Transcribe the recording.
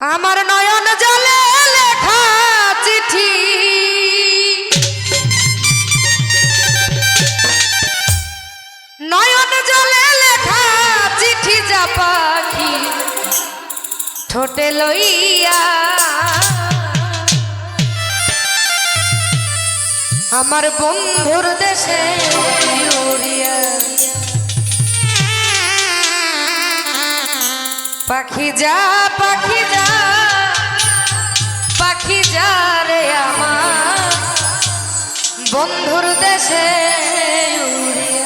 আমার নয়ন জলে লেখা চিঠি। নয়ন জলে লেখা চিঠি যা পাখি ঠোঁটে লইয়া। আমার বন্ধুর দেশে উড়িয়া পাখি যা পাখি যা পাখি যা রে আমার। বন্ধুর দেশে উড়িয়া